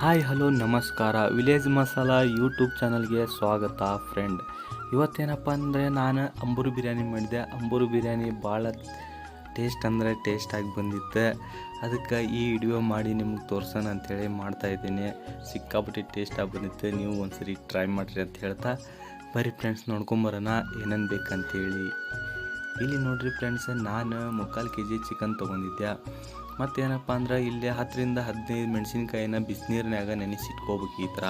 Hi, hello, ನಮಸ್ಕಾರ. Village masala YouTube ಚಾನಲ್ಗೆ ಸ್ವಾಗತ ಫ್ರೆಂಡ್. ಇವತ್ತೇನಪ್ಪ ಅಂದರೆ ನಾನು ಅಂಬೂರು ಬಿರಿಯಾನಿ ಮಾಡಿದೆ ಅಂಬೂರು ಬಿರಿಯಾನಿ ಭಾಳ ಟೇಸ್ಟ್ ಅಂದರೆ ಟೇಸ್ಟಾಗಿ ಬಂದಿತ್ತು. ಅದಕ್ಕೆ ಈ ವಿಡಿಯೋ ಮಾಡಿ ನಿಮ್ಗೆ ತೋರ್ಸೋಣ ಅಂಥೇಳಿ ಮಾಡ್ತಾಯಿದ್ದೀನಿ ಸಿಕ್ಕಾಪಟ್ಟೆ ಟೇಸ್ಟಾಗಿ ಬಂದಿತ್ತು. ನೀವು ಒಂದು ಸರಿ ಟ್ರೈ ಮಾಡಿರಿ ಅಂತ ಹೇಳ್ತಾ. ಬರೀ ಫ್ರೆಂಡ್ಸ್ ನೋಡ್ಕೊಂಬರೋಣ ಏನೇನು ಬೇಕಂತೇಳಿ. ಇಲ್ಲಿ ನೋಡ್ರಿ ಫ್ರೆಂಡ್ಸ್ ನಾನು ಮುಕ್ಕಾಲು ಕೆ ಜಿ ಚಿಕನ್ ತೊಗೊಂಡಿದ್ದೆ ಮತ್ತೇನಪ್ಪ ಅಂದ್ರೆ, ಇಲ್ಲಿ ಹತ್ತರಿಂದ ಹದಿನೈದು ಮೆಣಸಿನ್ಕಾಯಿನ ಬಿಸಿನೀರಿನಾಗ ನೆನೆಸಿಟ್ಕೋಬೇಕು ಈ ಥರ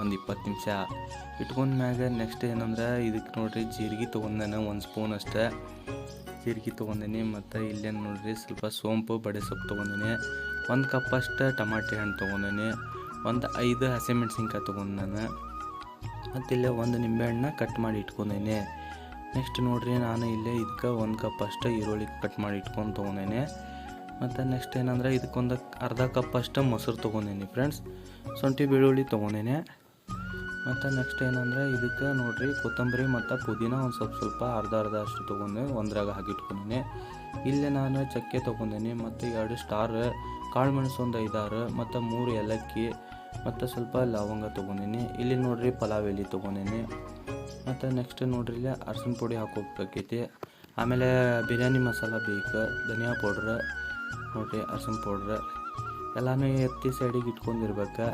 ಒಂದು ಇಪ್ಪತ್ತು ನಿಮಿಷ. ಇಟ್ಕೊಂಡ ಮ್ಯಾಗ ನೆಕ್ಸ್ಟ್ ಏನಂದ್ರೆ ಇದಕ್ಕೆ ನೋಡ್ರಿ ಜೀರಿಗೆ ತೊಗೊಂಡೇನೆ ಒಂದು ಸ್ಪೂನ್ ಅಷ್ಟೇ. ಜೀರಿಗೆ ತೊಗೊಂಡೇನಿ ಮತ್ತು ಇಲ್ಲೇನು ನೋಡ್ರಿ ಸ್ವಲ್ಪ ಸೋಂಪು, ಬಡೆ ಸೊಪ್ಪು ತೊಗೊಂಡೇನಿ. ಒಂದು ಕಪ್ ಅಷ್ಟು ಟಮಾಟೆ ಹಣ್ಣು ತೊಗೊಂಡೇನಿ. ಒಂದು ಐದು ಹಸಿಮೆಣ್ಸಿನ್ಕಾಯಿ ತೊಗೊಂಡು ನಾನು. ಮತ್ತು ಇಲ್ಲೇ ಒಂದು ನಿಂಬೆಹಣ್ಣನ್ನ ಕಟ್ ಮಾಡಿ ಇಟ್ಕೊಂಡೇನೆ. ನೆಕ್ಸ್ಟ್ ನೋಡ್ರಿ, ನಾನು ಇಲ್ಲೇ ಇದಕ್ಕೆ ಒಂದು ಕಪ್ ಅಷ್ಟು ಈರುಳ್ಳಿ ಕಟ್ ಮಾಡಿ ಇಟ್ಕೊಂಡು ತೊಗೊಂಡೇನೆ. ಮತ್ತು ನೆಕ್ಸ್ಟ್ ಏನಂದ್ರೆ ಇದಕ್ಕೊಂದು ಅರ್ಧ ಕಪ್ ಅಷ್ಟು ಮೊಸರು ತೊಗೊಂಡೇನಿ ಫ್ರೆಂಡ್ಸ್ ಶುಂಠಿ ಬೆಳ್ಳುಳ್ಳಿ ತೊಗೊಂಡೇನೆ. ಮತ್ತು ನೆಕ್ಸ್ಟ್ ಏನಂದ್ರೆ ಇದಕ್ಕೆ ನೋಡಿರಿ ಕೊತ್ತಂಬರಿ ಮತ್ತು ಪುದೀನ ಒಂದು ಸ್ವಲ್ಪ ಸ್ವಲ್ಪ ಅರ್ಧ ಅರ್ಧ ಅಷ್ಟು ತೊಗೊಂಡೆ ಒಂದ್ರಾಗ ಹಾಕಿಟ್ಕೊಂಡೇನೆ ಇಲ್ಲೇ ನಾನು ಚಕ್ಕೆ ತೊಗೊಂಡೇನೆ, ಮತ್ತು ಎರಡು ಸ್ಟಾರ್ ಕಾಳು ಮೆಣಸು ಒಂದು ಐದಾರು, ಮತ್ತು ಮೂರು ಏಲಕ್ಕಿ, ಮತ್ತು ಸ್ವಲ್ಪ ಲವಂಗ ತೊಗೊಂಡೇನೆ. ಇಲ್ಲಿ ನೋಡ್ರಿ ಪಲಾವ್ ಎಲೆ ತೊಗೊಂಡೇನಿ. ಮತ್ತು ನೆಕ್ಸ್ಟ್ ನೋಡ್ರಿ ಇಲ್ಲಿ ಅರ್ಸಿನ ಪುಡಿ ಹಾಕೋಬೇಕೈತಿ ಆಮೇಲೆ ಬಿರಿಯಾನಿ ಮಸಾಲ ಬೇಕು, ಧನಿಯಾ ಪೌಡ್ರ್ ನೋಡ್ರಿ ಅರ್ಶಿನ ಪೌಡ್ರ್ ಎಲ್ಲನೂ ಎತ್ತಿ ಸೈಡಿಗೆ ಇಟ್ಕೊಂಡಿರ್ಬೇಕು.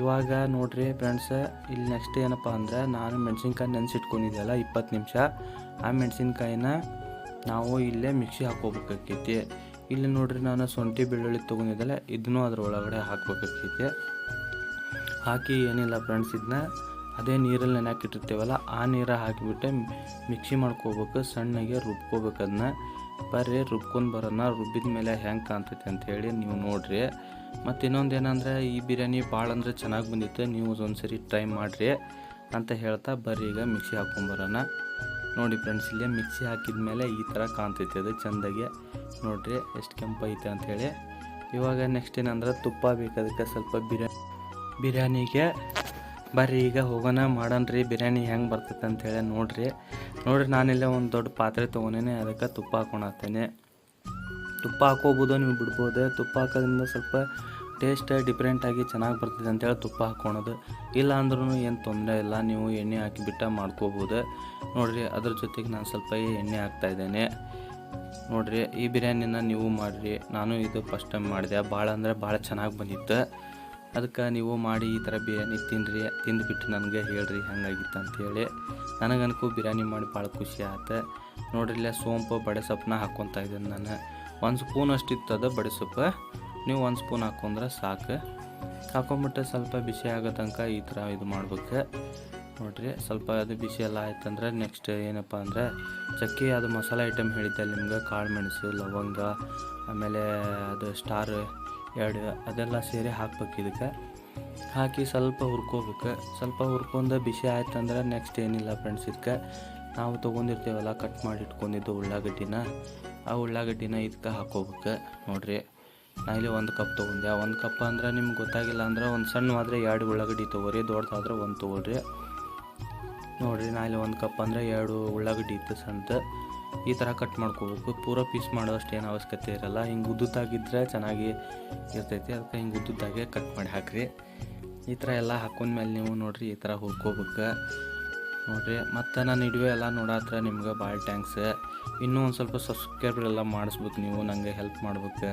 ಇವಾಗ ನೋಡ್ರಿ ಫ್ರೆಂಡ್ಸ್ ಇಲ್ಲಿ ನೆಕ್ಸ್ಟ್ ಏನಪ್ಪ ಅಂದ್ರೆ ನಾನು ಮೆಣಸಿನ್ಕಾಯಿ ನೆನೆಸಿಟ್ಕೊಂಡಿದ್ದೆಲ್ಲ ಇಪ್ಪತ್ತು ನಿಮಿಷ. ಆ ಮೆಣಸಿನ್ಕಾಯಿನ ನಾವು ಇಲ್ಲೇ ಮಿಕ್ಸಿ ಹಾಕೋಬೇಕಾಕೈತಿ ಇಲ್ಲಿ ನೋಡ್ರಿ ನಾನು ಶುಂಠಿ ಬೆಳ್ಳುಳ್ಳಿ ತೊಗೊಂಡಿದ್ದೆಲ್ಲ ಇದನ್ನೂ ಅದ್ರ ಒಳಗಡೆ ಹಾಕಿ ಏನಿಲ್ಲ ಫ್ರೆಂಡ್ಸ್ ಇದನ್ನ ಅದೇ ನೀರಲ್ಲಿ ನೆನೆಹಾಕಿಟ್ಟಿರ್ತೀವಲ್ಲ ಆ ನೀರು ಹಾಕಿಬಿಟ್ಟು ಮಿಕ್ಸಿ ಮಾಡ್ಕೋಬೇಕು, ಸಣ್ಣಗೆ ರುಬ್ಕೋಬೇಕು ಅದನ್ನ ಬರ್ರಿ, ರುಬ್ಕೊಂಡು ಬರೋಣ ರುಬ್ಬಿದ ಮೇಲೆ ಹೆಂಗೆ ಕಾಣ್ತೈತೆ ಅಂತ ಹೇಳಿ ನೀವು ನೋಡಿರಿ. ಮತ್ತು ಇನ್ನೊಂದು ಏನಂದರೆ, ಈ ಬಿರಿಯಾನಿ ಭಾಳ ಅಂದರೆ ಚೆನ್ನಾಗಿ ಬಂದಿತ್ತು, ನೀವು ಒಂದ್ಸರಿ ಟ್ರೈ ಮಾಡಿರಿ ಅಂತ ಹೇಳ್ತಾ ಬರ್ರಿ ಈಗ ಮಿಕ್ಸಿ ಹಾಕ್ಕೊಂಬರೋಣ ನೋಡಿ ಫ್ರೆಂಡ್ಸ್, ಇಲ್ಲಿ ಮಿಕ್ಸಿ ಹಾಕಿದ ಮೇಲೆ ಈ ಥರ ಕಾಣ್ತೈತೆ ಅದು, ಚೆಂದಾಗೆ. ನೋಡಿರಿ ಎಷ್ಟು ಕೆಂಪೈತೆ ಅಂಥೇಳಿ ಇವಾಗ ನೆಕ್ಸ್ಟ್ ಏನಂದ್ರೆ ತುಪ್ಪ ಬೇಕಾದಕ್ಕೆ ಸ್ವಲ್ಪ ಬಿರಿಯಾನಿ ಬಿರಿಯಾನಿಗೆ ಬರ್ರಿ, ಈಗ ಹೋಗೋಣ ಮಾಡೋಣ ರೀ ಬಿರಿಯಾನಿ ಹೆಂಗೆ ಬರ್ತೈತೆ ಅಂತೇಳಿ ನೋಡ್ರಿ. ನೋಡ್ರಿ, ನಾನಿಲ್ಲ ಒಂದು ದೊಡ್ಡ ಪಾತ್ರೆ ತೊಗೊಂಡೇನೆ, ಅದಕ್ಕೆ ತುಪ್ಪ ಹಾಕೊಳತ್ತೇನೆ ತುಪ್ಪ ಹಾಕೋಬೋದು ನೀವು ಬಿಡ್ಬೋದು, ತುಪ್ಪ ಹಾಕೋದ್ರಿಂದ ಸ್ವಲ್ಪ ಟೇಸ್ಟ್ ಡಿಫ್ರೆಂಟಾಗಿ ಚೆನ್ನಾಗಿ ಬರ್ತೈತೆ ಅಂತೇಳಿ ತುಪ್ಪ ಹಾಕ್ಕೊಳೋದು ಇಲ್ಲ ಅಂದ್ರೂ ಏನು ತೊಂದರೆ ಇಲ್ಲ, ನೀವು ಎಣ್ಣೆ ಹಾಕಿಬಿಟ್ಟು ಮಾಡ್ಕೋಬೋದು. ನೋಡಿರಿ, ಅದ್ರ ಜೊತೆಗೆ ನಾನು ಸ್ವಲ್ಪ ಎಣ್ಣೆ ಹಾಕ್ತಾಯಿದ್ದೇನೆ ನೋಡ್ರಿ, ಈ ಬಿರಿಯಾನಿನ ನೀವು ಮಾಡಿರಿ. ನಾನು ಇದು ಫಸ್ಟ್ ಟೈಮ್ ಮಾಡಿದೆ ಭಾಳ ಅಂದರೆ ಭಾಳ ಚೆನ್ನಾಗಿ ಬಂದಿತ್ತು. ಅದಕ್ಕೆ ನೀವು ಮಾಡಿ ಈ ಥರ ಬಿರಿಯಾನಿ ತಿನ್ನಿರಿ ತಿಂದುಬಿಟ್ಟು ನನಗೆ ಹೇಳ್ರಿ ಹೆಂಗಾಗಿತ್ತು ಅಂಥೇಳಿ ನನಗನ್ಕೂ ಬಿರಿಯಾನಿ ಮಾಡಿ ಭಾಳ ಖುಷಿ ಆಯ್ತು ನೋಡ್ರಿ ಇಲ್ಲೇ ಸೋಂಪು ಬಡೆ ಸೊಪ್ಪನ್ನ ಹಾಕ್ಕೊತಾ ಇದ್ದೀನಿ ನಾನು. ಒಂದು ಸ್ಪೂನ್ ಅಷ್ಟಿತ್ತು ಅದು ಬಡೆ ಸೊಪ್ಪು ನೀವು ಒಂದು ಸ್ಪೂನ್ ಹಾಕೊಂಡ್ರೆ ಸಾಕು. ಹಾಕೊಂಬಿಟ್ಟು ಸ್ವಲ್ಪ ಬಿಸಿ ಆಗೋ ತನಕ ಈ ಥರ ಇದು ಮಾಡ್ಬೇಕು. ನೋಡ್ರಿ, ಸ್ವಲ್ಪ ಅದು ಬಿಸಿ ಎಲ್ಲ ಆಯ್ತಂದ್ರೆ ನೆಕ್ಸ್ಟ್ ಏನಪ್ಪ ಅಂದರೆ ಚಕ್ಕೆ, ಅದು ಮಸಾಲೆ ಐಟಮ್ ಹೇಳಿದ್ದೆ ನಿಮ್ಗೆ, ಕಾಳು ಮೆಣಸು, ಲವಂಗ, ಆಮೇಲೆ ಅದು ಸ್ಟಾರ್ ಎರಡು ಅದೆಲ್ಲ ಸೇರಿ ಹಾಕ್ಬೇಕು ಇದಕ್ಕೆ. ಹಾಕಿ ಸ್ವಲ್ಪ ಹುರ್ಕೋಬೇಕು. ಸ್ವಲ್ಪ ಹುರ್ಕೊಂಡು ಬಿಸಿ ಆಯ್ತಂದ್ರೆ ನೆಕ್ಸ್ಟ್ ಏನಿಲ್ಲ ಫ್ರೆಂಡ್ಸ್ ಇದಕ್ಕೆ. ನಾವು ತೊಗೊಂಡಿರ್ತೀವಲ್ಲ ಕಟ್ ಮಾಡಿ ಇಟ್ಕೊಂಡಿದ್ದು ಉಳ್ಳಾಗಡ್ಡಿನ. ಆ ಉಳ್ಳಾಗಡ್ಡಿನ ಇದಕ್ಕೆ ಹಾಕೋಬೇಕು. ನೋಡಿರಿ, ನಾ ಇಲ್ಲಿ ಒಂದು ಕಪ್ ತೊಗೊಂಡೆ. ಒಂದು ಕಪ್ ಅಂದ್ರೆ ನಿಮ್ಗೆ ಗೊತ್ತಾಗಿಲ್ಲ ಅಂದ್ರೆ ಒಂದು ಸಣ್ಣವಾದರೆ ಎರಡು ಉಳ್ಳಾಗಡ್ಡಿ ತೊಗೋರಿ, ದೊಡ್ಡದಾದ್ರೆ ಒಂದು ತೊಗೊಳ್ರಿ. ನೋಡಿರಿ, ನಾ ಇಲ್ಲಿ ಒಂದು ಕಪ್ ಅಂದರೆ ಎರಡು ಉಳ್ಳಾಗಡ್ಡಿ ಇತ್ತು ಸಣ್ಣದು ಈ ಥರ ಕಟ್ ಮಾಡ್ಕೋಬೇಕು. ಪೂರ ಪೀಸ್ ಮಾಡೋಷ್ಟು ಏನು ಅವಶ್ಯಕತೆ ಇರಲ್ಲ. ಹಿಂಗೆ ಉದ್ದುತ್ತಾಗಿದ್ದರೆ ಚೆನ್ನಾಗಿ ಇರ್ತೈತಿ. ಅದಕ್ಕೆ ಹಿಂಗೆ ಉದ್ದುದ್ದಾಗೆ ಕಟ್ ಮಾಡಿ ಹಾಕ್ರಿ. ಈ ಥರ ಎಲ್ಲ ಹಾಕೊಂಡ್ಮೇಲೆ ನೀವು ನೋಡಿರಿ ಈ ಥರ ಹುರ್ಕೋಬೇಕು. ನೋಡಿರಿ, ಮತ್ತು ನಾನು ಇಡುವೆ ಎಲ್ಲ ನೋಡತ್ರ ನಿಮ್ಗೆ ಭಾಳ ಟ್ಯಾಂಕ್ಸ್ ಇನ್ನೂ ಒಂದು ಸ್ವಲ್ಪ ಸಬ್ಸ್ಕ್ರೈಬ್ರೆಲ್ಲ ಮಾಡಿಸ್ಬೇಕು ನೀವು ನನಗೆ ಹೆಲ್ಪ್ ಮಾಡ್ಬೇಕು.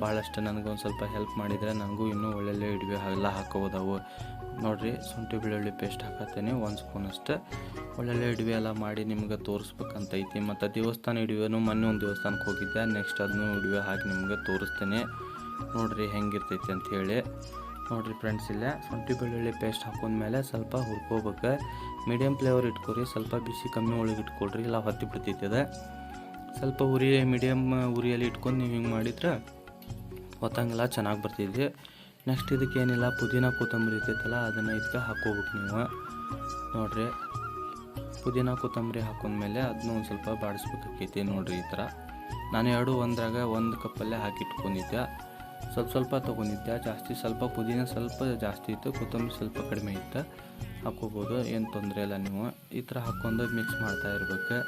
ಭಾಳಷ್ಟು ನನಗೊಂದು ಸ್ವಲ್ಪ ಹೆಲ್ಪ್ ಮಾಡಿದರೆ ನನಗೂ ಇನ್ನೂ ಒಳ್ಳೊಳ್ಳೆ ಇಡುವೆ ಎಲ್ಲ ಹಾಕೋಬೋದವು. ನೋಡ್ರಿ ಶುಂಠಿ ಬೆಳ್ಳುಳ್ಳಿ ಪೇಸ್ಟ್ ಹಾಕತ್ತೇನೆ, ಒಂದು ಸ್ಪೂನ್ ಅಷ್ಟೇ. ಒಳ್ಳೊಳ್ಳೆ ಇಡುವೆ ಎಲ್ಲ ಮಾಡಿ ನಿಮ್ಗೆ ತೋರಿಸ್ಬೇಕಂತೈತಿ ಮತ್ತು ದೇವಸ್ಥಾನ ಇಡುವೆನೂ ಮೊನ್ನೆ ಒಂದು ದೇವಸ್ಥಾನಕ್ಕೆ ಹೋಗಿದ್ದೆ ನೆಕ್ಸ್ಟ್ ಅದನ್ನು ಇಡುವೆ ಹಾಕಿ ನಿಮ್ಗೆ ತೋರಿಸ್ತೇನೆ. ನೋಡ್ರಿ ಹೆಂಗಿರ್ತೈತಿ ಅಂತ ಹೇಳಿ. ನೋಡ್ರಿ ಫ್ರೆಂಡ್ಸ್ ಇಲ್ಲೇ ಶುಂಠಿ ಬೆಳ್ಳುಳ್ಳಿ ಪೇಸ್ಟ್ ಹಾಕೊಂಡ್ಮೇಲೆ ಸ್ವಲ್ಪ ಹುರ್ಕೋಬೇಕು. ಮೀಡಿಯಮ್ ಫ್ಲೇವರ್ ಇಟ್ಕೊರಿ, ಸ್ವಲ್ಪ ಬಿಸಿ ಕಮ್ಮಿ ಒಳಗೆ ಇಟ್ಕೊಳ್ರಿ, ಇಲ್ಲ ಹೊತ್ತಿ ಬಿಡ್ತೈತಿ ಅದು. ಸ್ವಲ್ಪ ಉರಿ ಮೀಡಿಯಮ್ ಉರಿಯಲ್ಲಿ ಇಟ್ಕೊಂಡು ನೀವು ಹಿಂಗೆ ಮಾಡಿದ್ರೆ, ಹೊತ್ತಂಗೆಲ್ಲ ಚೆನ್ನಾಗಿ ಬರ್ತಿದ್ವಿ. ನೆಕ್ಸ್ಟ್ ಇದಕ್ಕೆ ಏನಿಲ್ಲ, ಪುದೀನ ಕೊತ್ತಂಬರಿ ಇರ್ತೈತಲ್ಲ, ಅದನ್ನು ಇದಕ್ಕೆ ಹಾಕೋಬೇಕು ನೀವು. ನೋಡ್ರಿ, ಪುದೀನ ಕೊತ್ತಂಬರಿ ಹಾಕೊಂಡ್ಮೇಲೆ ಅದನ್ನ ಒಂದು ಸ್ವಲ್ಪ ಬಾಡಿಸ್ಬೇಕಾಕೈತಿ ನೋಡ್ರಿ ಈ ಥರ ನಾನು ಎರಡು ಒಂದ್ರಾಗ ಒಂದು ಕಪ್ಪಲ್ಲೇ ಹಾಕಿ ಇಟ್ಕೊಂಡಿದ್ದೆ ಸ್ವಲ್ಪ ಸ್ವಲ್ಪ ತೊಗೊಂಡಿದ್ದೆ, ಜಾಸ್ತಿ ಸ್ವಲ್ಪ ಪುದೀನ ಸ್ವಲ್ಪ ಜಾಸ್ತಿ ಇತ್ತು, ಕೊತ್ತಂಬರಿ ಸ್ವಲ್ಪ ಕಡಿಮೆ ಇತ್ತು. ಹಾಕೋಬೋದು ಏನು ತೊಂದರೆ ಇಲ್ಲ ನೀವು. ಈ ಥರ ಹಾಕ್ಕೊಂಡು ಮಿಕ್ಸ್ ಮಾಡ್ತಾ ಇರ್ಬೇಕು.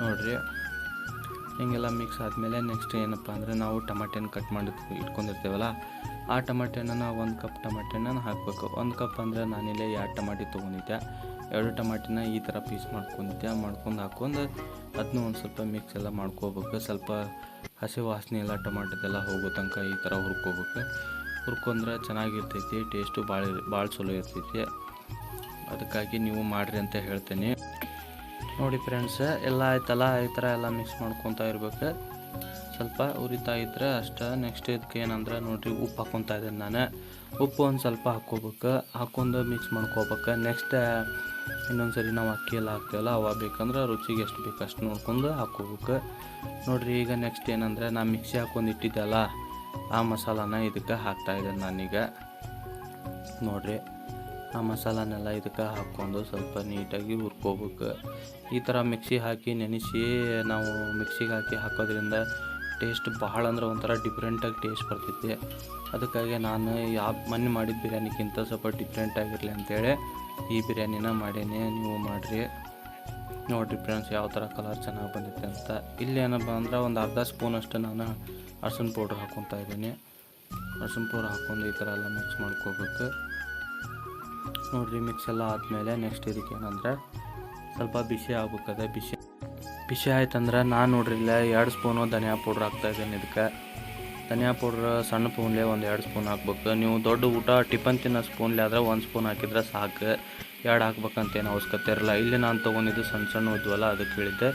ನೋಡ್ರಿ, ಹೀಗೆಲ್ಲ ಮಿಕ್ಸ್ ಆದಮೇಲೆ ನೆಕ್ಸ್ಟ್ ಏನಪ್ಪ ಅಂದರೆ ನಾವು ಟಮಾಟೆನ ಕಟ್ ಮಾಡಿ ಇಟ್ಕೊಂಡಿರ್ತೀವಲ್ಲ ಆ ಟಮಾಟೆ ಹಣ್ಣನ್ನು ಒಂದು ಕಪ್ ಟಮಾಟೆ ಹಣ್ಣನ್ನು ಹಾಕಬೇಕು. ಒಂದು ಕಪ್ ಅಂದರೆ ನಾನಿಲ್ಲಿ ಎರಡು ಟಮಾಟಿ ತೊಗೊಂಡಿದ್ದೆ. ಎರಡು ಟಮಾಟಿನ ಈ ಥರ ಪೀಸ್ ಮಾಡ್ಕೊಂಡಿದ್ದೆ ಮಾಡ್ಕೊಂಡು ಹಾಕೊಂಡು ಅದನ್ನೂ ಒಂದು ಸ್ವಲ್ಪ ಮಿಕ್ಸ್ ಎಲ್ಲ ಮಾಡ್ಕೋಬೇಕು. ಸ್ವಲ್ಪ ಹಸಿ ವಾಸನೆ ಎಲ್ಲ ಟಮಾಟದೆಲ್ಲ ಹೋಗೋ ತನಕ ಈ ಥರ ಹುರ್ಕೋಬೇಕು. ಹುರ್ಕೊಂಡ್ರೆ ಚೆನ್ನಾಗಿರ್ತೈತಿ ಟೇಸ್ಟು ಭಾಳ ಭಾಳ ಚಲೋ ಇರ್ತೈತಿ. ಅದಕ್ಕಾಗಿ ನೀವು ಮಾಡಿರಿ ಅಂತ ಹೇಳ್ತೀನಿ. ನೋಡಿ ಫ್ರೆಂಡ್ಸ್ ಎಲ್ಲ ಆಯ್ತಲ್ಲ? ಈ ಥರ ಎಲ್ಲ ಮಿಕ್ಸ್ ಮಾಡ್ಕೊತಾ ಇರ್ಬೇಕು. ಸ್ವಲ್ಪ ಉರಿತಾ ಇದ್ರೆ ಅಷ್ಟೇ ನೆಕ್ಸ್ಟ್ ಇದಕ್ಕೆ ಏನಂದ್ರೆ ನೋಡಿರಿ ಉಪ್ಪು ಹಾಕ್ಕೊತಾ ಇದ್ದೀನಿ ನಾನು. ಉಪ್ಪು ಒಂದು ಸ್ವಲ್ಪ ಹಾಕ್ಕೋಬೇಕು. ಹಾಕೊಂಡು ಮಿಕ್ಸ್ ಮಾಡ್ಕೋಬೇಕು. ನೆಕ್ಸ್ಟ್ ಇನ್ನೊಂದು ಸರಿ ನಾವು ಅಕ್ಕಿ ಎಲ್ಲ ಹಾಕ್ತೀವಲ್ಲ ಅವ ಬೇಕಂದ್ರೆ ರುಚಿಗೆ ಎಷ್ಟು ಬೇಕು ಅಷ್ಟು ನೋಡ್ಕೊಂಡು ಹಾಕ್ಕೋಬೇಕು. ನೋಡಿರಿ ಈಗ ನೆಕ್ಸ್ಟ್ ಏನಂದ್ರೆ ನಾ ಮಿಕ್ಸಿ ಇಟ್ಟಿದ್ದೆ ಇಟ್ಟಿದ್ದೆಲ್ಲ ಆ ಮಸಾಲಾನ ಇದಕ್ಕೆ ಹಾಕ್ತಾ ಇದ್ದೀನಿ ನಾನೀಗ. ನೋಡಿರಿ. ಆ ಮಸಾಲನೆಲ್ಲ ಇದಕ್ಕೆ ಹಾಕ್ಕೊಂಡು ಸ್ವಲ್ಪ ನೀಟಾಗಿ ಹುರ್ಕೋಬೇಕು. ಈ ಥರ ಮಿಕ್ಸಿ ಹಾಕಿ ನೆನೆಸಿ ನಾವು ಮಿಕ್ಸಿಗೆ ಹಾಕಿ ಹಾಕೋದ್ರಿಂದ ಟೇಸ್ಟ್ ಭಾಳ ಅಂದ್ರೆ ಒಂಥರ ಡಿಫ್ರೆಂಟಾಗಿ ಟೇಸ್ಟ್ ಬರ್ತೈತಿ. ಅದಕ್ಕಾಗಿ ನಾನು ಯಾವ ಮೊನ್ನೆ ಮಾಡಿದ ಬಿರಿಯಾನಿಗಿಂತ ಸ್ವಲ್ಪ ಡಿಫ್ರೆಂಟ್ ಆಗಿರಲಿ ಅಂತೇಳಿ ಈ ಬಿರಿಯಾನಿನ ಮಾಡೀನಿ. ನೀವು ಮಾಡಿರಿ. ನೋಡಿರಿ ಫ್ರೆಂಡ್ಸ್ ಯಾವ ಥರ ಕಲರ್ ಚೆನ್ನಾಗಿ ಬಂದಿದೆ ಅಂತ. ಇಲ್ಲಿ ಏನಪ್ಪ ಅಂದ್ರೆ ಒಂದು ಅರ್ಧ ಸ್ಪೂನ್ ಅಷ್ಟು ನಾನು ಅರ್ಶಿನ ಪೌಡ್ರ್ ಹಾಕ್ಕೊತಾ ಇದ್ದೀನಿ. ಅರ್ಶಿನ ಪೌಡ್ರ್ ಹಾಕ್ಕೊಂಡು ಈ ಥರ ಎಲ್ಲ ಮಿಕ್ಸ್ ಮಾಡ್ಕೋಬೇಕು. ನೋಡಿರಿ ಮಿಕ್ಸ್ ಎಲ್ಲ ಆದಮೇಲೆ ನೆಕ್ಸ್ಟ್ ಇದಕ್ಕೆ ಏನಂದ್ರೆ ಸ್ವಲ್ಪ ಬಿಸಿ ಆಗ್ಬೇಕದೆ ಬಿಸಿ. ಬಿಸಿ ಆಯ್ತಂದ್ರೆ ನಾನು ನೋಡ್ರಿ ಇಲ್ಲ ಎರಡು ಸ್ಪೂನು ಧನಿಯಾ ಪೌಡ್ರ್ ಹಾಕ್ತಾಯಿದ್ದೀನಿ ಇದಕ್ಕೆ. ಧನಿಯಾ ಪೌಡ್ರ್ ಸಣ್ಣ ಸ್ಪೂನ್ಲೆ ಒಂದು ಎರಡು ಸ್ಪೂನ್ ಹಾಕ್ಬೇಕು. ನೀವು ದೊಡ್ಡ ಊಟ ಟಿಫನ್ ತಿನ್ನೋ ಸ್ಪೂನ್ಲೆ ಆದ್ರೆ ಒಂದು ಸ್ಪೂನ್ ಹಾಕಿದ್ರೆ ಸಾಕು. ಎರಡು ಹಾಕ್ಬೇಕಂತೇನು ಅವಶ್ಯಕತೆ ಇರಲ್ಲ. ಇಲ್ಲಿ ನಾನು ತೊಗೊಂಡಿದ್ದು ಸಣ್ಣ ಸಣ್ಣ ಇದ್ವಲ್ಲ ಅದಕ್ಕೆ ಹೇಳಿದ್ದೆ.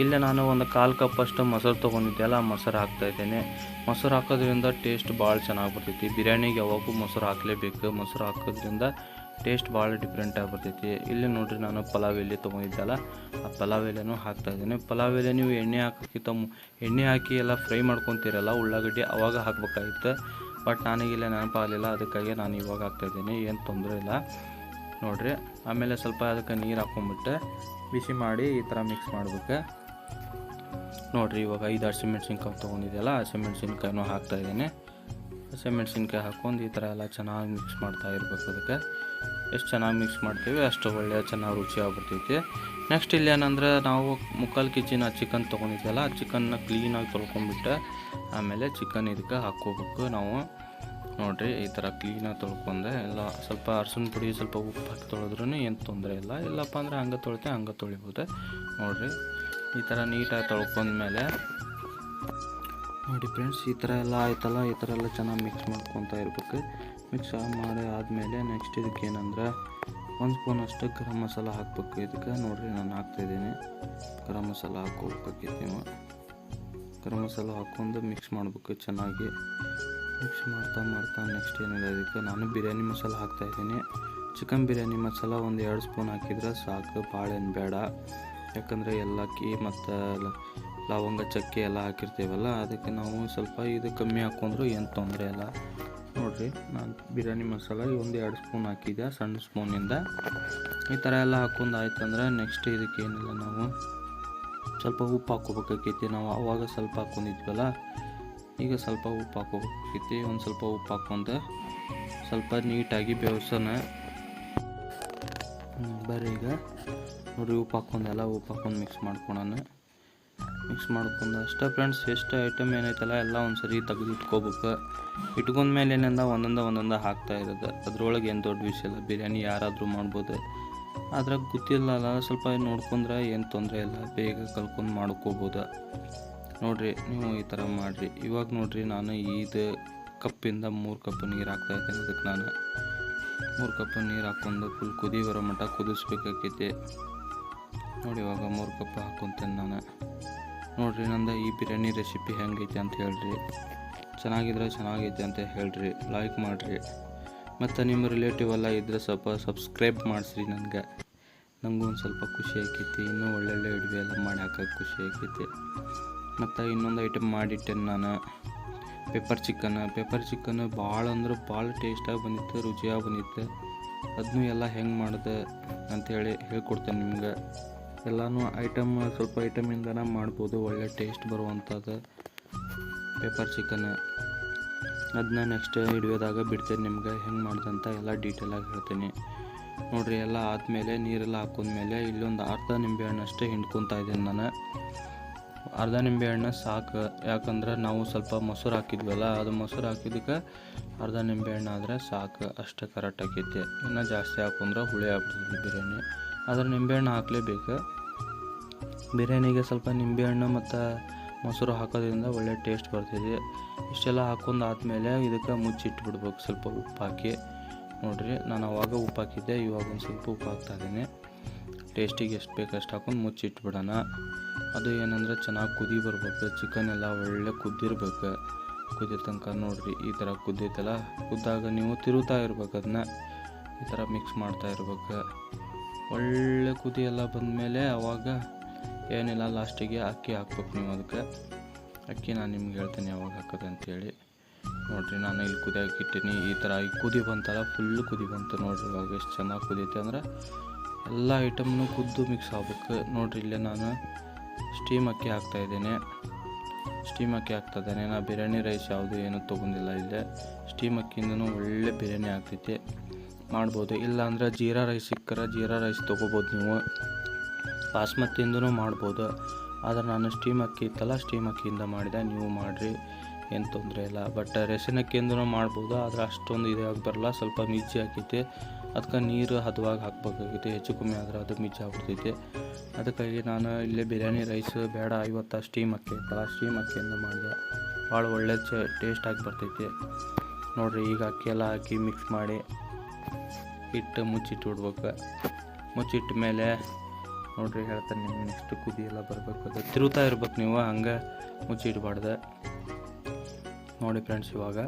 ಇಲ್ಲಿ ನಾನು ಒಂದು ಕಾಲು ಕಪ್ ಅಷ್ಟು ಮೊಸರು ತೊಗೊಂಡಿದ್ದೆಲ್ಲ ಮೊಸರು ಹಾಕ್ತಾಯಿದ್ದೇನೆ ಮೊಸರು ಹಾಕೋದ್ರಿಂದ ಟೇಸ್ಟ್ ಭಾಳ ಚೆನ್ನಾಗಿ ಬರ್ತೈತಿ. ಬಿರಿಯಾನಿಗೆ ಯಾವಾಗೂ ಮೊಸರು ಹಾಕಲೇಬೇಕು. ಮೊಸರು ಹಾಕೋದ್ರಿಂದ ಟೇಸ್ಟ್ ಭಾಳ ಡಿಫ್ರೆಂಟ್ ಆಗಿ ಬರ್ತೈತಿ ಇಲ್ಲಿ ನೋಡಿರಿ ನಾನು ಪಲಾವ್ ಎಲೆ ತೊಗೊಂಡಿದ್ದಲ್ಲ, ಆ ಪಲಾವ್ ಎಲೆನೂ ಇದ್ದೀನಿ. ಪಲಾವ್ ಎಲೆ ನೀವು ಎಣ್ಣೆ ಹಾಕೋಕ್ಕಿಂತ ಎಣ್ಣೆ ಹಾಕಿ ಎಲ್ಲ ಫ್ರೈ ಮಾಡ್ಕೊತೀರಲ್ಲ, ಉಳ್ಳಾಗಡ್ಡಿ ಅವಾಗ ಹಾಕ್ಬೇಕಾಗಿತ್ತು. ಬಟ್ ನನಗಿಲ್ಲ ನೆನಪಾಗಲಿಲ್ಲ ಅದಕ್ಕಾಗಿ ನಾನು ಇವಾಗ ಹಾಕ್ತಾ ಇದ್ದೀನಿ, ಏನು ತೊಂದರೆ ಇಲ್ಲ. ನೋಡಿರಿ, ಆಮೇಲೆ ಸ್ವಲ್ಪ ಅದಕ್ಕೆ ನೀರು ಹಾಕ್ಕೊಂಬಿಟ್ಟು ಬಿಸಿ ಮಾಡಿ ಈ ಥರ ಮಿಕ್ಸ್ ಮಾಡ್ಬೇಕು. ನೋಡಿರಿ, ಇವಾಗ ಐದು ಹಸಿಮೆಣ್ಸಿನ್ಕಾಯಿ ತೊಗೊಂಡಿದ್ದೆಲ್ಲ ಹಸಿಮೆಣ್ಸಿನ್ಕಾಯಿನೂ ಇದ್ದೀನಿ. ಹಸಿಮೆಣ್ಸಿನ್ಕಾಯಿ ಹಾಕ್ಕೊಂಡು ಈ ಥರ ಎಲ್ಲ ಚೆನ್ನಾಗಿ ಮಿಕ್ಸ್ ಮಾಡ್ತಾ ಇರ್ಬೇಕು ಅದಕ್ಕೆ. ಎಷ್ಟು ಚೆನ್ನಾಗಿ ಮಿಕ್ಸ್ ಮಾಡ್ತೀವಿ, ಅಷ್ಟು ಒಳ್ಳೆಯ ಚೆನ್ನಾಗಿ ರುಚಿ ಆಗ್ಬಿಡ್ತೈತಿ ನೆಕ್ಸ್ಟ್ ಇಲ್ಲಿ ಏನಂದ್ರೆ ನಾವು ಮುಕ್ಕಾಲು ಕಿಚಿನ ಚಿಕನ್ ತೊಗೊಂಡಿದ್ದೆಲ್ಲ, ಆ ಚಿಕನ್ನ ಕ್ಲೀನಾಗಿ ತೊಳ್ಕೊಂಬಿಟ್ಟು ಆಮೇಲೆ ಚಿಕನ್ ಇದಕ್ಕೆ ಹಾಕ್ಕೋಬೇಕು ನಾವು. ನೋಡಿರಿ, ಈ ಥರ ಕ್ಲೀನಾಗಿ ತೊಳ್ಕೊಂಡೆ. ಎಲ್ಲ ಸ್ವಲ್ಪ ಅರ್ಶಿನ ಪುಡಿ, ಸ್ವಲ್ಪ ಉಪ್ಪು ಹಾಕಿ ತೊಳೆದ್ರೂ ಏನು ತೊಂದರೆ ಇಲ್ಲ. ಇಲ್ಲಪ್ಪ ಅಂದರೆ ಹಂಗೆ ತೊಳಿತೆ, ಹಂಗೆ ತೊಳಿಬೋದು. ನೋಡಿರಿ, ಈ ಥರ ನೀಟಾಗಿ ತೊಳ್ಕೊಂಡ್ಮೇಲೆ ನೋಡಿ ಫ್ರೆಂಡ್ಸ್ ಈ ಥರ ಎಲ್ಲ ಆಯ್ತಲ್ಲ? ಈ ಥರ ಎಲ್ಲ ಚೆನ್ನಾಗಿ ಮಿಕ್ಸ್ ಮಾಡ್ಕೊತಾ ಇರ್ಬೇಕು. ಮಿಕ್ಸ್ ಮಾಡಿ ಆದಮೇಲೆ ನೆಕ್ಸ್ಟ್ ಇದಕ್ಕೆ ಏನಂದ್ರೆ ಒಂದು ಸ್ಪೂನ್ ಅಷ್ಟು ಗರಂ ಮಸಾಲ ಹಾಕ್ಬೇಕು. ಇದಕ್ಕೆ ನೋಡಿರಿ ನಾನು ಹಾಕ್ತಾಯಿದ್ದೀನಿ ಗರಂ ಮಸಾಲ ಹಾಕೋಬೇಕಾಗಿತ್ತು ನೀವು. ಗರಂ ಮಸಾಲ ಹಾಕ್ಕೊಂಡು ಮಿಕ್ಸ್ ಮಾಡಬೇಕು ಚೆನ್ನಾಗಿ. ಮಿಕ್ಸ್ ಮಾಡ್ತಾ ಮಾಡ್ತಾ ನೆಕ್ಸ್ಟ್ ಏನಿದೆ ಅದಕ್ಕೆ ನಾನು ಬಿರಿಯಾನಿ ಮಸಾಲ ಹಾಕ್ತಾಯಿದ್ದೀನಿ ಚಿಕನ್ ಬಿರಿಯಾನಿ ಮಸಾಲ ಒಂದು ಎರಡು ಸ್ಪೂನ್ ಹಾಕಿದ್ರೆ ಸಾಕು ಬಾಳೆಹಣ್ಣು ಬೇಡ. ಯಾಕಂದರೆ ಏಲಕ್ಕಿ ಮತ್ತು ಲವಂಗ ಚಕ್ಕೆ ಎಲ್ಲ ಹಾಕಿರ್ತೀವಲ್ಲ, ಅದಕ್ಕೆ ನಾವು ಸ್ವಲ್ಪ ಇದು ಕಮ್ಮಿ ಹಾಕ್ಕೊಂಡ್ರು ಏನು ತೊಂದರೆ ಇಲ್ಲ. ನೋಡಿರಿ, ನಾನು ಬಿರಿಯಾನಿ ಮಸಾಲ ಒಂದು ಎರಡು ಸ್ಪೂನ್ ಹಾಕಿದ್ದೆ ಸಣ್ಣ ಸ್ಪೂನಿಂದ ಈ ಥರ ಎಲ್ಲ ಆಯ್ತು ಆಯ್ತಂದ್ರೆ ನೆಕ್ಸ್ಟ್ ಇದಕ್ಕೆ ಏನಿಲ್ಲ ನಾವು. ಸ್ವಲ್ಪ ಉಪ್ಪು ಹಾಕೋಬೇಕಾಕೈತಿ ನಾವು ಆವಾಗ ಸ್ವಲ್ಪ ಹಾಕೊಂಡಿದ್ವಲ್ಲ, ಈಗ ಸ್ವಲ್ಪ ಉಪ್ಪು ಹಾಕ್ಕೋಬೇಕಾಕೈತಿ ಒಂದು ಸ್ವಲ್ಪ ಉಪ್ಪು ಹಾಕೊಂಡು ಸ್ವಲ್ಪ ನೀಟಾಗಿ ಬೇವಸನ ಬರೀ ಈಗ. ನೋಡಿ ಉಪ್ಪು ಹಾಕೊಂಡೆಲ್ಲ ಉಪ್ಪು ಹಾಕೊಂಡು ಮಿಕ್ಸ್ ಮಾಡ್ಕೊಳೋಣ. ಮಿಕ್ಸ್ ಮಾಡ್ಕೊಂಡು ಅಷ್ಟೇ ಫ್ರೆಂಡ್ಸ್, ಎಷ್ಟು ಐಟಮ್ ಏನೈತಲ್ಲ ಎಲ್ಲ ಒಂದ್ಸರಿ ತೆಗೆದು ಇಟ್ಕೋಬೇಕು ಇಟ್ಕೊಂಡ್ಮೇಲೆ ಏನಂದ ಒಂದೊಂದ ಒಂದೊಂದ ಹಾಕ್ತಾ ಇರೋದು. ಅದ್ರೊಳಗೆ ಏನು ದೊಡ್ಡ ವಿಷಯ ಇಲ್ಲ, ಬಿರಿಯಾನಿ ಯಾರಾದರೂ ಮಾಡ್ಬೋದು. ಅದ್ರಾಗ ಗೊತ್ತಿಲ್ಲಲ್ಲ ಸ್ವಲ್ಪ ನೋಡ್ಕೊಂಡ್ರೆ ಏನು ತೊಂದರೆ ಇಲ್ಲ, ಬೇಗ ಕಲ್ಕೊಂಡು ಮಾಡ್ಕೋಬೋದು. ನೋಡ್ರಿ, ನೀವು ಈ ಥರ ಮಾಡಿರಿ. ಇವಾಗ ನೋಡ್ರಿ, ನಾನು ಇದು ಕಪ್ಪಿಂದ ಮೂರು ಕಪ್ ನೀರು ಹಾಕ್ತಾ ಇದ್ದೇನೆ ಅದಕ್ಕೆ ನಾನು. ಮೂರು ಕಪ್ ನೀರು ಹಾಕ್ಕೊಂಡು ಫುಲ್ ಕುದಿ ಬರೋ ಮಟ್ಟ ಕುದಿಸ್ಬೇಕಾಕೈತಿ ನೋಡಿ, ಇವಾಗ ಮೂರು ಕಪ್ ಹಾಕ್ಕೊತೇನೆ ನಾನು. ನೋಡ್ರಿ ನಂದು ಈ ಬಿರಿಯಾನಿ ರೆಸಿಪಿ ಹೆಂಗೈತೆ ಅಂತ ಹೇಳ್ರಿ. ಚೆನ್ನಾಗಿದ್ರೆ ಚೆನ್ನಾಗೈತೆ ಅಂತ ಹೇಳ್ರಿ. ಲೈಕ್ ಮಾಡಿರಿ. ಮತ್ತು ನಿಮ್ಮ ರಿಲೇಟಿವ್ ಎಲ್ಲ ಇದ್ದರೆ ಸ್ವಲ್ಪ ಸಬ್ಸ್ಕ್ರೈಬ್ ಮಾಡಿಸ್ರಿ ನನಗೆ. ನನಗೂ ಒಂದು ಸ್ವಲ್ಪ ಖುಷಿ ಆಕೈತಿ. ಇನ್ನೂ ಒಳ್ಳೊಳ್ಳೆ ಅಡುಗೆ ಎಲ್ಲ ಮಾಡಿ ಹಾಕೋಕೆ ಖುಷಿ ಆಕೈತಿ. ಮತ್ತು ಇನ್ನೊಂದು ಐಟಮ್ ಮಾಡಿಟ್ಟೇನೆ ನಾನು. ಪೆಪ್ಪರ್ ಚಿಕನ್ ಪೆಪ್ಪರ್ ಚಿಕನ್ ಭಾಳ ಅಂದ್ರೆ ಭಾಳ ಟೇಸ್ಟಾಗಿ ಬಂದಿತ್ತು, ರುಚಿಯಾಗಿ ಬಂದಿತ್ತು. ಅದನ್ನೂ ಎಲ್ಲ ಹೆಂಗೆ ಮಾಡಿದೆ ಅಂಥೇಳಿ ಹೇಳ್ಕೊಡ್ತೇನೆ ನಿಮ್ಗೆ. ಎಲ್ಲನೂ ಐಟಮ್ ಸ್ವಲ್ಪ ಐಟಮಿಂದನೇ ಮಾಡ್ಬೋದು. ಒಳ್ಳೆ ಟೇಸ್ಟ್ ಬರುವಂಥದ್ದು ಪೇಪರ್ ಚಿಕನ್ ಅದನ್ನ ನೆಕ್ಸ್ಟ್ ಹಿಡಿಯೋದಾಗ ಬಿಡ್ತೇನೆ ನಿಮ್ಗೆ. ಹೆಂಗೆ ಮಾಡ್ದಂತ ಎಲ್ಲ ಡೀಟೇಲಾಗಿ ಹೇಳ್ತೀನಿ. ನೋಡಿರಿ, ಎಲ್ಲ ಆದಮೇಲೆ ನೀರೆಲ್ಲ ಹಾಕೊಂಡ್ಮೇಲೆ ಇಲ್ಲೊಂದು ಅರ್ಧ ನಿಂಬೆಹಣ್ಣು ಅಷ್ಟೇ ಹಿಂಡ್ಕೊತಾ ಇದ್ದೀನಿ ನಾನು. ಅರ್ಧ ನಿಂಬೆಹಣ್ಣು ಸಾಕು. ಯಾಕಂದ್ರೆ ನಾವು ಸ್ವಲ್ಪ ಮೊಸರು ಹಾಕಿದ್ವಲ್ಲ, ಅದು ಮೊಸರು ಹಾಕಿದ್ದಕ್ಕೆ ಅರ್ಧ ನಿಂಬೆಹಣ್ಣು ಆದರೆ ಸಾಕು. ಅಷ್ಟೇ ಕರೆಕ್ಟ್ ಆಕೈತಿ ಇನ್ನು ಜಾಸ್ತಿ ಹಾಕೊಂಡ್ರೆ ಹುಳಿ ಆಗ್ಬಿಡ್ತೈತಿ ಬಿರಿಯಾನಿ. ಆದ್ರೆ ನಿಂಬೆಹಣ್ಣು ಹಾಕಲೇಬೇಕು. ಬಿರಿಯಾನಿಗೆ ಸ್ವಲ್ಪ ನಿಂಬೆಹಣ್ಣು ಮತ್ತು ಮೊಸರು ಹಾಕೋದ್ರಿಂದ ಒಳ್ಳೆ ಟೇಸ್ಟ್ ಬರ್ತೈತಿ ಇಷ್ಟೆಲ್ಲ ಹಾಕೊಂಡು ಆದಮೇಲೆ ಇದಕ್ಕೆ ಮುಚ್ಚಿಟ್ಬಿಡ್ಬೇಕು. ಸ್ವಲ್ಪ ಉಪ್ಪು ಹಾಕಿ. ನೋಡಿರಿ, ನಾನು ಅವಾಗ ಉಪ್ಪು ಹಾಕಿದ್ದೆ, ಇವಾಗ ಒಂದು ಸ್ವಲ್ಪ ಉಪ್ಪು ಹಾಕ್ತಾ ಇದ್ದೀನಿ. ಟೇಸ್ಟಿಗೆ ಎಷ್ಟು ಬೇಕು ಅಷ್ಟು ಹಾಕೊಂಡು ಮುಚ್ಚಿಟ್ಬಿಡೋಣ. ಅದು ಏನಂದ್ರೆ ಚೆನ್ನಾಗಿ ಕುದಿ ಬರ್ಬೇಕು ಚಿಕನ್ ಎಲ್ಲ ಒಳ್ಳೆ ಕುದ್ದಿರ್ಬೇಕು. ಕುದಿದ ತನಕ ನೋಡಿರಿ, ಈ ಥರ ಕುದ್ದೈತಲ್ಲ. ಕುದ್ದಾಗ ನೀವು ತಿರುತ್ತಾ ಇರ್ಬೇಕು ಅದನ್ನ. ಈ ಥರ ಮಿಕ್ಸ್ ಮಾಡ್ತಾ ಇರ್ಬೇಕು. ಒಳ್ಳೆ ಕುದಿ ಎಲ್ಲ ಬಂದಮೇಲೆ ಅವಾಗ ಏನಿಲ್ಲ, ಲಾಸ್ಟಿಗೆ ಅಕ್ಕಿ ಹಾಕ್ಬೇಕು ನೀವು ಅದಕ್ಕೆ. ಅಕ್ಕಿ ನಾನು ನಿಮ್ಗೆ ಹೇಳ್ತೇನೆ ಯಾವಾಗ ಹಾಕೋದು ಅಂತೇಳಿ. ನೋಡಿರಿ, ನಾನು ಇಲ್ಲಿ ಕುದಿ ಹಾಕಿಟ್ಟಿನಿ ಈ ಥರ ಈ ಕುದಿ ಬಂತಲ್ಲ ಫುಲ್ ಕುದಿ ಬಂತು ನೋಡಿರಿ ಇವಾಗ ಎಷ್ಟು ಚೆನ್ನಾಗಿ ಕುದೀತೆ ಅಂದ್ರೆ. ಎಲ್ಲ ಐಟಮ್ನು ಕುದ್ದು ಮಿಕ್ಸ್ ಆಗ್ಬೇಕು. ನೋಡಿರಿ, ಇಲ್ಲೇ ನಾನು ಸ್ಟೀಮ್ ಅಕ್ಕಿ ಹಾಕ್ತಾಯಿದ್ದೇನೆ ಸ್ಟೀಮ್ ಅಕ್ಕಿ ಹಾಕ್ತಾ ಇದ್ದೇನೆ. ನಾ ಬಿರಿಯಾನಿ ರೈಸ್ ಯಾವುದು ಏನೂ ತೊಗೊಂಡಿಲ್ಲ ಇಲ್ಲೇ. ಸ್ಟೀಮ್ ಅಕ್ಕಿಯಿಂದನೂ ಒಳ್ಳೆ ಬಿರಿಯಾನಿ ಆಗ್ತೈತಿ. ಮಾಡ್ಬೋದು. ಇಲ್ಲ ಅಂದ್ರೆ ಜೀರಾ ರೈಸ್ ಸಿಕ್ಕರೆ ಜೀರಾ ರೈಸ್ ತೊಗೋಬೋದು ನೀವು. ಬಾಸ್ಮತಿಯಿಂದನೂ ಮಾಡ್ಬೋದು. ಆದರೆ ನಾನು ಸ್ಟೀಮ್ ಅಕ್ಕಿ ಇತ್ತಲ್ಲ ಸ್ಟೀಮ್ ಅಕ್ಕಿಯಿಂದ ಮಾಡಿದೆ. ನೀವು ಮಾಡಿರಿ, ಏನು ತೊಂದರೆ ಇಲ್ಲ. ಬಟ್ ರೇಷನ್ ಅಕ್ಕಿಯಿಂದನೂ ಮಾಡ್ಬೋದು. ಆದರೆ ಅಷ್ಟೊಂದು ಇದಾಗಿ ಬರಲ್ಲ, ಸ್ವಲ್ಪ ಮಿಜ್ಜಿ ಹಾಕೈತಿ ಅದಕ್ಕೆ ನೀರು ಹದವಾಗಿ ಹಾಕ್ಬೇಕಾಗೈತಿ ಹೆಚ್ಚು ಕಮ್ಮಿ ಆದ್ರೆ ಅದು ಮಿಜ್ಜಿ ಆಗ್ಬಿಡ್ತೈತಿ. ಅದಕ್ಕಾಗಿ ನಾನು ಇಲ್ಲೇ ಬಿರಿಯಾನಿ ರೈಸ್ ಬೇಡ ಐವತ್ತು ಸ್ಟೀಮ್ ಅಕ್ಕಿ ಇತ್ತಲ್ಲ ಸ್ಟೀಮ್ ಅಕ್ಕಿಯಿಂದ ಮಾಡಿದೆ. ಭಾಳ ಒಳ್ಳೆ ಚ ಟೇಸ್ಟಾಗಿ ಬರ್ತೈತಿ. ನೋಡಿರಿ, ಈಗ ಅಕ್ಕಿ ಎಲ್ಲ ಹಾಕಿ ಮಿಕ್ಸ್ ಮಾಡಿ. ಇಟ್ಟು ಮುಚ್ಚಿಟ್ಟು ಬಿಡ್ಬೇಕು. ಮುಚ್ಚಿಟ್ಟ ಮೇಲೆ ನೋಡ್ರಿ ಹೇಳ್ತಾನೆ ನಿಮ್ಗೆ ನೆಕ್ಸ್ಟ್ ಕುದಿ ಎಲ್ಲ ಬರಬೇಕು ಅದು. ತಿರುತ್ತಾ ಇರ್ಬೇಕು ನೀವು, ಹಂಗೆ ಮುಚ್ಚಿಡ್ಬಾರ್ದ. ನೋಡಿ ಫ್ರೆಂಡ್ಸ್ ಇವಾಗ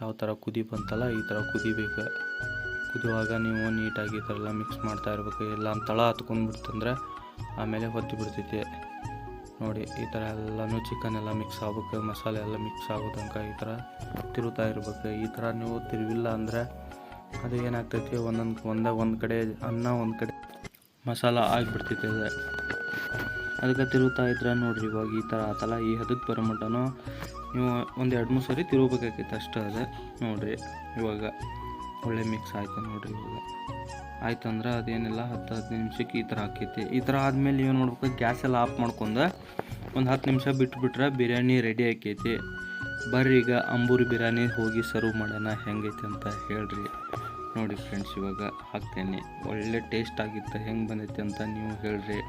ಯಾವ ಥರ ಕುದಿ ಬಂತಲ್ಲ, ಈ ಥರ ಕುದಿಬೇಕು. ಕುದಿಯುವಾಗ ನೀವು ನೀಟಾಗಿ ಈ ಥರ ಎಲ್ಲ ಮಿಕ್ಸ್ ಮಾಡ್ತಾ ಇರ್ಬೇಕು. ಇಲ್ಲ ತಳ ಹತ್ಕೊಂಡ್ಬಿಡ್ತಂದ್ರೆ ಆಮೇಲೆ ಹೊತ್ತಿ ಬಿಡ್ತೈತಿ. ನೋಡಿ, ಈ ಥರ ಎಲ್ಲನೂ ಚಿಕನ್ ಎಲ್ಲ ಮಿಕ್ಸ್ ಆಗ್ಬೇಕು, ಮಸಾಲೆ ಎಲ್ಲ ಮಿಕ್ಸ್ ಆಗೋದಂಕ ಈ ಥರ ತಿರುತ್ತಾ ಇರ್ಬೇಕು. ಈ ಥರ ನೀವು ತಿರುವಿಲ್ಲ ಅಂದರೆ ಅದು ಏನಾಗ್ತೈತಿ? ಒಂದೊಂದು, ಒಂದೇ, ಒಂದು ಕಡೆ ಅನ್ನ, ಒಂದು ಕಡೆ ಮಸಾಲ ಆಗಿಬಿಡ್ತೈತೆ ಅದು. ಅದಕ್ಕೆ ತಿರುಗ್ತಾ ಇದ್ರೆ ನೋಡ್ರಿ ಇವಾಗ ಈ ಥರ ಆತಲ್ಲ, ಈ ಹದಕ್ಕೆ ಬರೋ ನೀವು ಒಂದು ಎರಡು, ಮೂರು ಸರಿ ತಿರುಗಬೇಕಾಗೈತೆ ಅಷ್ಟೇ ಅದು. ನೋಡ್ರಿ ಇವಾಗ ಒಳ್ಳೆ ಮಿಕ್ಸ್ ಆಯ್ತು ನೋಡಿರಿ ಇವಾಗ. ಆಯ್ತು ಅಂದ್ರೆ ಅದೇನಿಲ್ಲ, ಹತ್ತು ಹತ್ತು ನಿಮಿಷಕ್ಕೆ ಈ ಥರ ಹಾಕೈತಿ ಈ ಥರ ಆದಮೇಲೆ ನೀವು ನೋಡ್ಬೇಕು ಗ್ಯಾಸ್ ಎಲ್ಲ ಆಫ್ ಮಾಡ್ಕೊಂಡು ಒಂದು ಹತ್ತು ನಿಮಿಷ ಬಿಟ್ಬಿಟ್ರೆ ಬಿರಿಯಾನಿ ರೆಡಿ ಆಕೈತಿ. ಬರ್ರಿ ಈಗ ಅಂಬೂರಿ ಬಿರಿಯಾನಿ ಹೋಗಿ ಸರ್ವ್ ಮಾಡೋಣ ಹೆಂಗೈತೆ ಅಂತ ಹೇಳ್ರಿ. ನೋಡಿ ಫ್ರೆಂಡ್ಸ್ ಇವಾಗ ಹಾಕ್ತೇನೆ. ಒಳ್ಳೆ ಟೇಸ್ಟ್ ಆಗಿತ್ತು, ಹೆಂಗೆ ಬಂದೈತೆ ಅಂತ ನೀವು ಹೇಳ್ರಿ.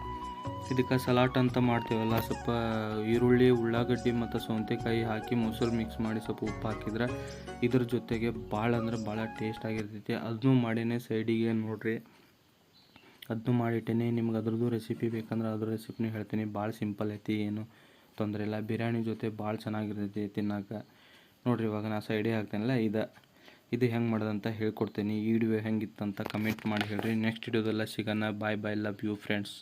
ಇದಕ್ಕೆ ಸಲಾಟ್ ಅಂತ ಮಾಡ್ತೀವಲ್ಲ, ಸ್ವಲ್ಪ ಈರುಳ್ಳಿ, ಉಳ್ಳಾಗಡ್ಡಿ ಮತ್ತು ಸೌತೆಕಾಯಿ ಹಾಕಿ ಮೊಸರು ಮಿಕ್ಸ್ ಮಾಡಿ ಸ್ವಲ್ಪ ಉಪ್ಪು ಹಾಕಿದ್ರೆ ಇದ್ರ ಜೊತೆಗೆ ಭಾಳ ಅಂದ್ರೆ ಭಾಳ ಟೇಸ್ಟ್ ಆಗಿರ್ತೈತಿ. ಅದನ್ನೂ ಮಾಡಿನೇ ಸೈಡಿಗೆ ನೋಡ್ರಿ. ಅದನ್ನೂ ಮಾಡಿಟ್ಟೇನೆ, ನಿಮ್ಗೆ ಅದ್ರದ್ದು ರೆಸಿಪಿ ಬೇಕಂದ್ರೆ ಅದ್ರ ರೆಸಿಪಿನೂ ಹೇಳ್ತೀನಿ. ಭಾಳ ಸಿಂಪಲ್ ಐತಿ, ಏನು ತೊಂದರೆ ಇಲ್ಲ. ಬಿರಿಯಾನಿ ಜೊತೆ ಭಾಳ ಚೆನ್ನಾಗಿರ್ತೈತಿ ತಿನ್ನೋಕೆ. ನೋಡ್ರಿ ಇವಾಗ ನಾ ಸೈಡೇ ಹಾಕ್ತೇನಲ್ಲ, ಇದು ಇದು ಹೆಂಗೆ ಮಾಡೋದಂತ ಹೇಳ್ಕೊಡ್ತೀನಿ. ಈ ವಿಡಿಯೋ ಹೆಂಗಿತ್ತಂತ ಕಮೆಂಟ್ ಮಾಡಿ ಹೇಳ್ರಿ. ನೆಕ್ಸ್ಟ್ ವಿಡಿಯೋದೆಲ್ಲ ಸಿಗೋಣ. Bye bye love you friends